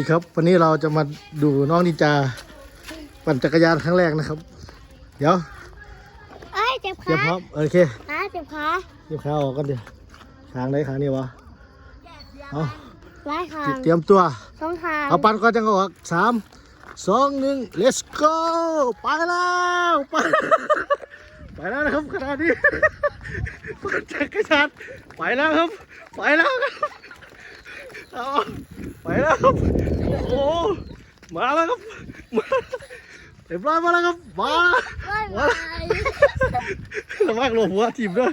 สวัสดีครับวันนี้เราจะมาดูน้องนินจาปั่นจักรยานครั้งแรกนะครับ เดี๋ยวเอ้ยเจ็บเตรียขามพร้อมโอเคขาเจ็บขาเตรียมขาออกกันเดี๋ยวขางไหนขางนี้วะเอาร้ายขาเตรียมตัวสองทางเอาปั่นก่อนจังก็ออกสามสองหนึ่ง let's go ไปแล้วไปไปแล้วนะครับขนาดนี้ปั่นจักรยานไปแล้วครับ ไปแล้วครับเอา ไปแล้วครับ โอ้ มาแล้วครับ มาเรียบร้อยมาแล้วครับ มาม่ไหวระวังลมหัวทีมด้วย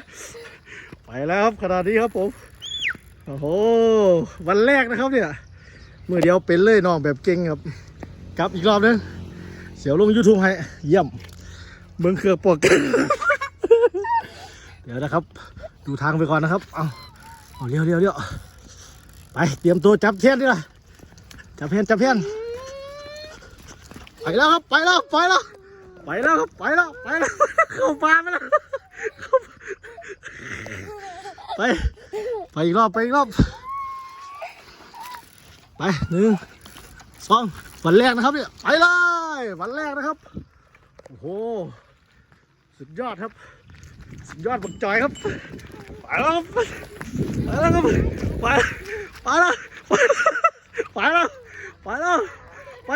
ไปแล้วครับขนาดนี้ครับผม โอ้โห วันแรกนะครับเนี่ย เมื่อเดียวเป็นเลยน้องแบบเก่งครับ กลับอีกรอบนึง เสียวลง YouTube ให้ เยี่ยมเมืองเครือปวกเดี๋ยวนะครับ ดูทางไปก่อนนะครับ เอาเอาเลี้ยวเลี้ยวเลี้ยว ไปเตรียมตัวจับเทียนดีกว่าจับเทียนจับเทียนไปแล้วครับไปแล้วไปแล้วไปแล้วครับไปแล้วไปแล้วเข้าป่าไปแล้วไปไปอีกรอบไปอีกรอบไปหนึ่งสองวันแรกนะครับเนี่ยไปเลยวันแรกนะครับโอ้โหสุดยอดครับ สุดยอดบักจอยครับไปแล้วครับไปแล้วครับไป ไปแล้วไปแล้วไป